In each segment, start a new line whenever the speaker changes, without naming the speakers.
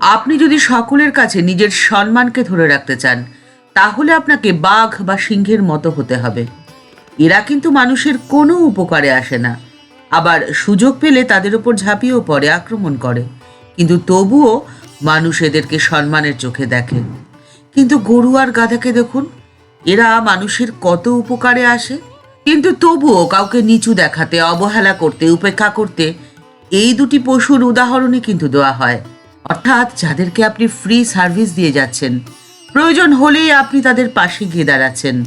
আপনি যদি সকলের কাছে নিজের সম্মানকে ধরে রাখতে চান, তাহলে আপনাকে বাঘ বা সিংহের মতো হতে হবে। এরা কিন্তু মানুষের কোনো উপকারে আসে না। আবার সুযোগ পেলে তাদের উপর ঝাঁপিয়েও পড়ে, আক্রমণ করে। কিন্তু তবুও মানুষ এদেরকে সম্মানের চোখে দেখে। কিন্তু গরু আর গাধাকে দেখুন, এরা মানুষের কত উপকারে আসে। কিন্তু তবুও কাউকে নিচু দেখাতে, অবহেলা করতে, উপেক্ষা করতে, এই দুটি পশুর উদাহরণই কিন্তু দেওয়া হয়। অর্থাৎ যাদেরকে আপনি ফ্রি সার্ভিস দিয়ে যাচ্ছেন। প্রয়োজন হলেই আপনি তাদের পাশে গিয়ে দাঁড়াচ্ছেন।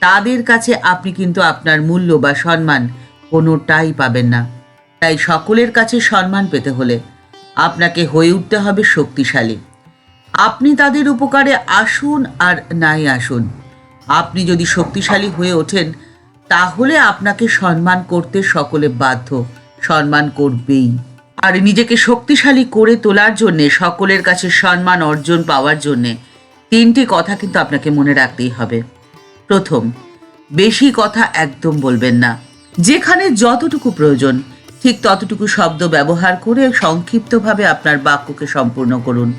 তাদের কাছে আপনি কিন্তু আপনার মূল্য বা সম্মান কোনোটাই পাবেন না। তাই সকলের কাছে সম্মান পেতে হলে আপনাকে হয়ে উঠতে হবে শক্তিশালী। আপনি তাদের উপকারে আসুন আর নাই আসুন। আপনি যদি শক্তিশালী হয়ে ওঠেন, তাহলে আপনাকে সম্মান করতে সকলে বাধ্য। সম্মান করবেই। আর নিজেকে শক্তিশালী করে তোলার জন্যে, সকলের কাছে সম্মান অর্জন পাওয়ার জন্যে তিনটি কথা কিন্তু আপনাকে মনে রাখতেই হবে। প্রথম, বেশি কথা একদম বলবেন না। যেখানে যতটুকু প্রয়োজন, ঠিক ততটুকু শব্দ ব্যবহার করে সংক্ষিপ্তভাবে আপনার বাক্যকে সম্পূর্ণ করুন।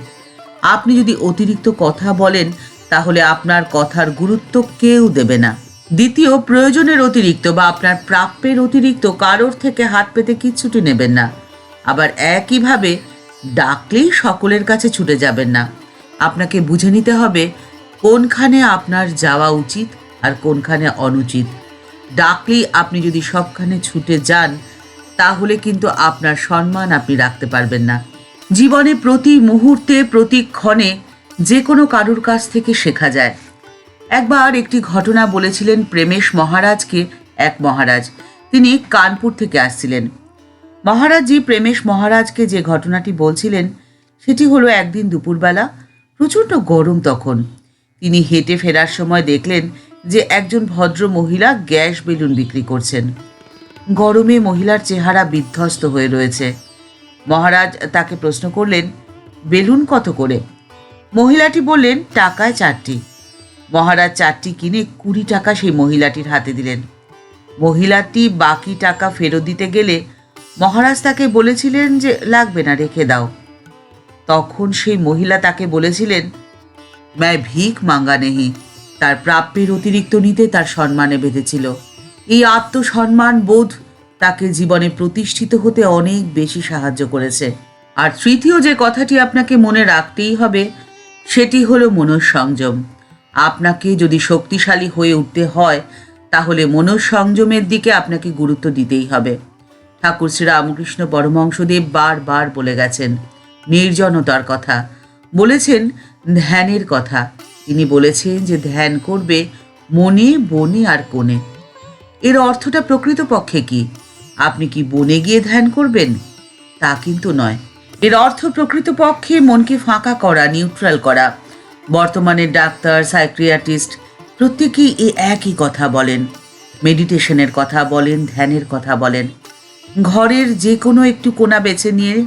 আপনি যদি অতিরিক্ত কথা বলেন, তাহলে আপনার কথার গুরুত্ব কেউ দেবে না। দ্বিতীয়, প্রয়োজনের অতিরিক্ত বা আপনার প্রাপ্যের অতিরিক্ত কারোর থেকে হাত পেতে কিচ্ছুটি নেবেন না। আবার একইভাবে ডাকলেই সকলের কাছে ছুটে যাবেন না। আপনাকে বুঝে নিতে হবে কোনখানে আপনার যাওয়া উচিত আর কোনখানে অনুচিত। ডাকলেই আপনি যদি সবখানে ছুটে যান, তাহলে কিন্তু আপনার সম্মান আপনি রাখতে পারবেন না। জীবনে প্রতি মুহূর্তে, প্রতি ক্ষণে যে কোনো কারুর কাছ থেকে শেখা যায়। একবার একটি ঘটনা বলেছিলেন প্রেমেশ মহারাজকে, এক মহারাজ। তিনি কানপুর থেকে আসছিলেন। মহারাজজি প্রেমেশ মহারাজকে যে ঘটনাটি বলছিলেন, সেটি হলো একদিন দুপুরবেলা, প্রচণ্ড গরম তখন। তিনি হেঁটে ফেরার সময় দেখলেন যে একজন ভদ্র মহিলা গ্যাস বেলুন বিক্রি করছেন। গরমে মহিলার চেহারা বিধ্বস্ত হয়ে রয়েছে। মহারাজ তাকে প্রশ্ন করলেন, বেলুন কত করে? মহিলাটি বললেন, টাকায় চারটি। মহারাজ চারটি কিনে কুড়ি টাকা সেই মহিলাটির হাতে দিলেন। মহিলাটি বাকি টাকা ফেরত দিতে গেলে মহারাজ তাকে বলেছিলেন যে লাগবে না, রেখে দাও। তখন সেই মহিলা তাকে বলেছিলেন ম্যায় ভিক মাঙ্গা নেহি। তার প্রাপ্যের অতিরিক্ত নিতে তার সম্মানে বেঁধেছিল। এই আত্মসম্মান বোধ তাকে জীবনে প্রতিষ্ঠিত হতে অনেক বেশি সাহায্য করেছে। আর তৃতীয় যে কথাটি আপনাকে মনে রাখতেই হবে, সেটি হলো মনঃসংযম। আপনাকে যদি শক্তিশালী হয়ে উঠতে হয়, তাহলে মনঃসংযমের দিকে আপনাকে গুরুত্ব দিতেই হবে। ঠাকুর শ্রী রামকৃষ্ণ পরমহংসদেব বারবার বলে গেছেন। নির্জনতার কথা। বলেছেন ধ্যানের কথা। তিনি বলেছেন যে ধ্যান করবে মনে, বনে আর কোণে। এর অর্থটা প্রকৃতপক্ষে কি? আপনি কি বনে গিয়ে ধ্যান করবেন? তা কিন্তু নয়। এর অর্থ প্রকৃতপক্ষে মনকে ফাঁকা করা, নিউট্রাল করা। বর্তমানে ডাক্তার, সাইক্রিয়াটিস্ট প্রত্যেকেই এ একই কথা বলেন। মেডিটেশনের কথা বলেন, ধ্যানের কথা বলেন। ঘরের যে কোনো একটু কোনা বেছে নিয়ে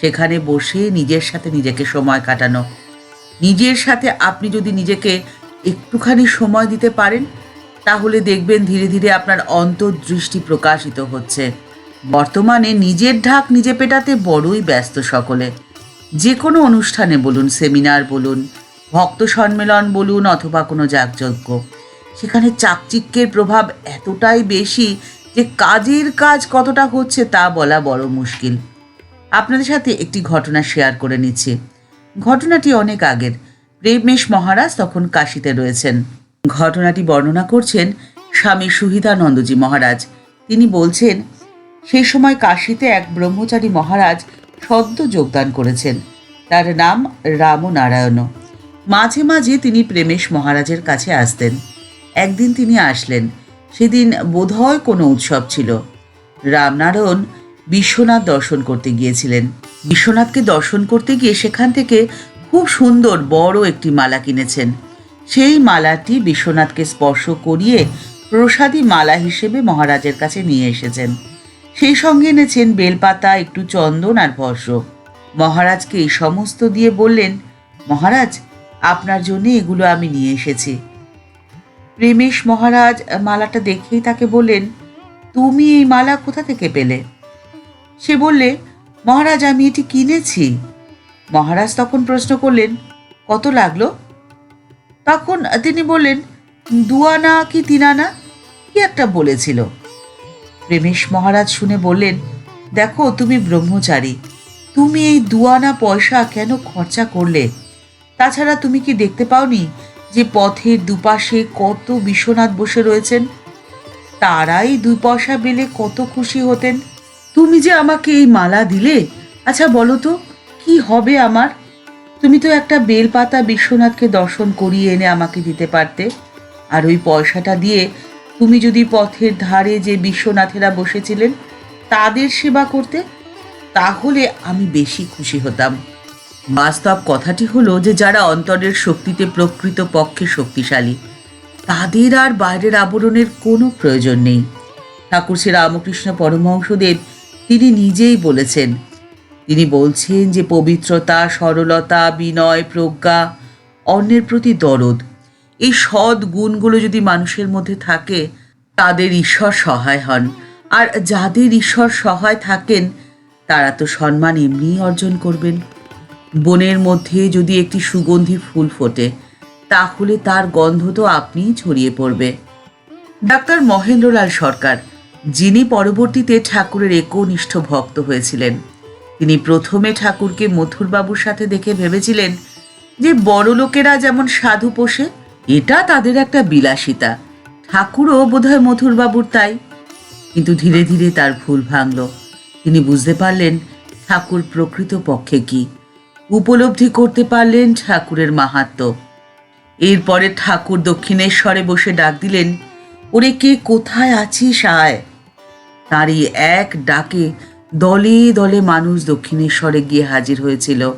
সেখানে বসে নিজের সাথে নিজেকে সময় কাটানো। নিজের সাথে আপনি যদি নিজেকে একটুখানি সময় দিতে পারেন, তাহলে দেখবেন ধীরে ধীরে আপনার অন্তর্দৃষ্টি প্রকাশিত হচ্ছে। বর্তমানে নিজের ঢাক নিজে পেটাতে বড়ই ব্যস্ত সকলে। যে কোনো অনুষ্ঠানে বলুন, সেমিনার বলুন, ভক্ত সম্মেলন বলুন অথবা কোনো যাগযজ্ঞ। সেখানে চাকচিক্যের প্রভাব এতটাই বেশি যে কাজের কাজ কতটা হচ্ছে তা বলা বড় মুশকিল। আপনাদের সাথে একটি ঘটনা শেয়ার করে নিচ্ছি। ঘটনাটি অনেক আগের। প্রেমেশ মহারাজ তখন কাশিতে রয়েছেন। ঘটনাটি বর্ণনা করছেন স্বামী সুহিতানন্দজি মহারাজ। তিনি বলছেন সেই সময় কাশিতে এক ব্রহ্মচারী মহারাজ সদ্য যোগদান করেছেন। তার নাম রামনারায়ণ। মাঝে মাঝে তিনি প্রেমেশ মহারাজের কাছে আসতেন। একদিন তিনি আসলেন। সেদিন বোধহয় কোনো উৎসব ছিল। রামনারায়ণ বিশ্বনাথ দর্শন করতে গিয়েছিলেন। বিশ্বনাথকে দর্শন করতে গিয়ে সেখান থেকে খুব সুন্দর বড় একটি মালা কিনেছেন। সেই মালাটি বিশ্বনাথকে স্পর্শ করিয়ে প্রসাদী মালা হিসেবে মহারাজের কাছে নিয়ে এসেছেন। সেই সঙ্গে এনেছেন বেলপাতা, একটু চন্দন আর ভস্য মহারাজকে এই সমস্ত দিয়ে বললেন, মহারাজ, আপনার জন্য এগুলো আমি নিয়ে এসেছি। প্রেমেশ মহারাজ মালাটা দেখেই তাকে বললেন, তুমি এই মালা কোথা থেকে পেলে? সে বললে, মহারাজ, আমি এটি কিনেছি। মহারাজ তখন প্রশ্ন করলেন, কত লাগল? তখন তিনি বললেন দুয়ানা কি তিনানা? কি একটা বলেছিল? প্রেমেশ মহারাজ শুনে বললেন, দেখো, তুমি ব্রহ্মচারী, তুমি এই দুয়ানা পয়সা কেন খরচা করলে? তাছাড়া তুমি কি দেখতে পাওনি যে পথের দুপাশে কত বিশ্বনাথ বসে রয়েছেন, তারাই দুই পয়সা পেলে কত খুশি হতেন। তুমি যে আমাকে এই মালা দিলে আচ্ছা বলো তো, কি হবে আমার? তুমি তো একটা বেলপাতা বিশ্বনাথকে দর্শন করিয়ে এনে আমাকে দিতে পারতে। আর ওই পয়সাটা দিয়ে তুমি যদি পথের ধারে যে বিশ্বনাথেরা বসেছিলেন, তাদের সেবা করতে, তাহলে আমি বেশি খুশি হতাম। বাস্তব কথাটি হলো যে যারা অন্তরের শক্তিতে প্রকৃত পক্ষে শক্তিশালী, তাদের আর বাইরের আবরণের কোনো প্রয়োজন নেই। ঠাকুর শ্রী রামকৃষ্ণ পরমহংসদেব তিনি নিজেই বলেছেন, তিনি বলছেন যে পবিত্রতা, সরলতা, বিনয়, প্রজ্ঞা, অন্যের প্রতি দরদ, এই সৎ গুণগুলো যদি মানুষের মধ্যে থাকে, তাদের ঈশ্বর সহায় হন। আর যাদের ঈশ্বর সহায় থাকেন, তারা তো সম্মান এমনিই অর্জন করবেন। বনের মধ্যে যদি একটি সুগন্ধি ফুল ফোটে, তাহলে তার গন্ধ তো আপনিই ছড়িয়ে পড়বে। ডাক্তার মহেন্দ্রলাল সরকার, যিনি পরবর্তীতে ঠাকুরের একনিষ্ঠ ভক্ত হয়েছিলেন, তিনি প্রথমে ঠাকুরকে মথুরবাবুর সাথে দেখে ভেবেছিলেন যে বড় লোকেরা যেমন সাধু পোষে, এটা তাদের একটা বিলাসিতা। ঠাকুরও বোধহয় মথুরবাবুর তাই। কিন্তু ধীরে ধীরে তার ভুল ভাঙল। তিনি বুঝতে পারলেন ঠাকুর প্রকৃত পক্ষে কি। উপলব্ধি করতে পারলেন ঠাকুরের মাহাত্ম্য এরপরে ঠাকুর দক্ষিণেশ্বরে বসে ডাক দিলেন, ওরে কে কোথায় আছিস আয়? তারই এক ডাকে দলে দলে মানুষ দক্ষিণেশ্বরে গিয়ে হাজির হয়েছিল।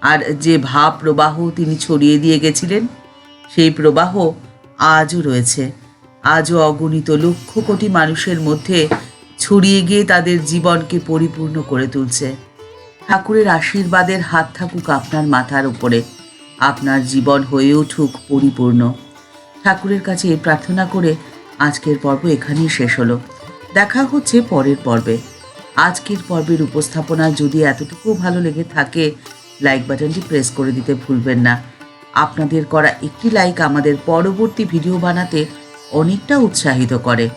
আর যে ভাব প্রবাহ তিনি ছড়িয়ে দিয়ে গেছিলেন, সেই প্রবাহ আজও রয়েছে। আজও অগণিত লক্ষ কোটি মানুষের মধ্যে ছড়িয়ে গিয়ে তাদের জীবনকে পরিপূর্ণ করে তুলছে। ঠাকুরের আশীর্বাদের হাত থাকুক আপনার মাথার উপরে। আপনার জীবন হয়ে উঠুক পরিপূর্ণ। ঠাকুরের কাছে প্রার্থনা করে আজকের পর্ব এখানেই শেষ হলো। দেখা হচ্ছে পরের পর্বে। আজকের পর্বের উপস্থাপনা যদি এতটুকু ভালো লেগে থাকে লাইক বাটনটি প্রেস করে দিতে ভুলবেন না। আপনাদের করা একটি লাইক আমাদের পরবর্তী ভিডিও বানাতে অনেকটা উৎসাহিত করে।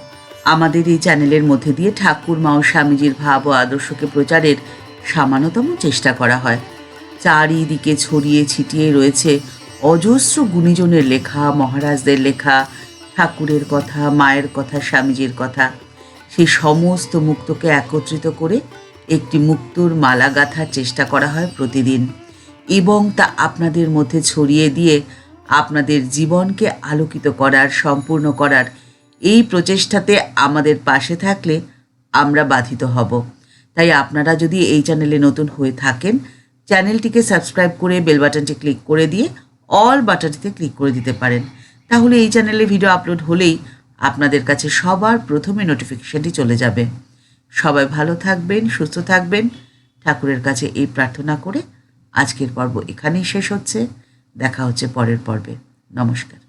আমাদের এই চ্যানেলের মধ্যে দিয়ে ঠাকুর, মা ও স্বামীজির ভাব ও আদর্শকে প্রচারের সামান্যতম চেষ্টা করা হয়। চারিদিকে ছড়িয়ে ছিটিয়ে রয়েছে অজস্র গুণীজনের লেখা, মহারাজদের লেখা, ঠাকুরের কথা, মায়ের কথা, স্বামীজির কথা। সেই সমস্ত মুক্তকে একত্রিত করে একটি মুক্তোর মালা গাঁথার চেষ্টা করা হয় প্রতিদিন এবং তা আপনাদের মধ্যে ছড়িয়ে দিয়ে আপনাদের জীবনকে আলোকিত করার, সম্পূর্ণ করার এই প্রচেষ্টাতে আমাদের পাশে থাকলে আমরা বাধিত হব। তাই আপনারা যদি এই চ্যানেলে নতুন হয়ে থাকেন, চ্যানেলটিকে সাবস্ক্রাইব করে বেল বাটনটি ক্লিক করে দিয়ে অল বাটনটিতে ক্লিক করে দিতে পারেন। তাহলে এই চ্যানেলে ভিডিও আপলোড হলেই আপনাদের কাছে সবার প্রথমে নোটিফিকেশনটি চলে যাবে। সবাই ভালো থাকবেন, সুস্থ থাকবেন। ঠাকুরের কাছে এই প্রার্থনা করে আজকের পর্ব এখানেই শেষ হচ্ছে। দেখা হচ্ছে পরের পর্বে। নমস্কার।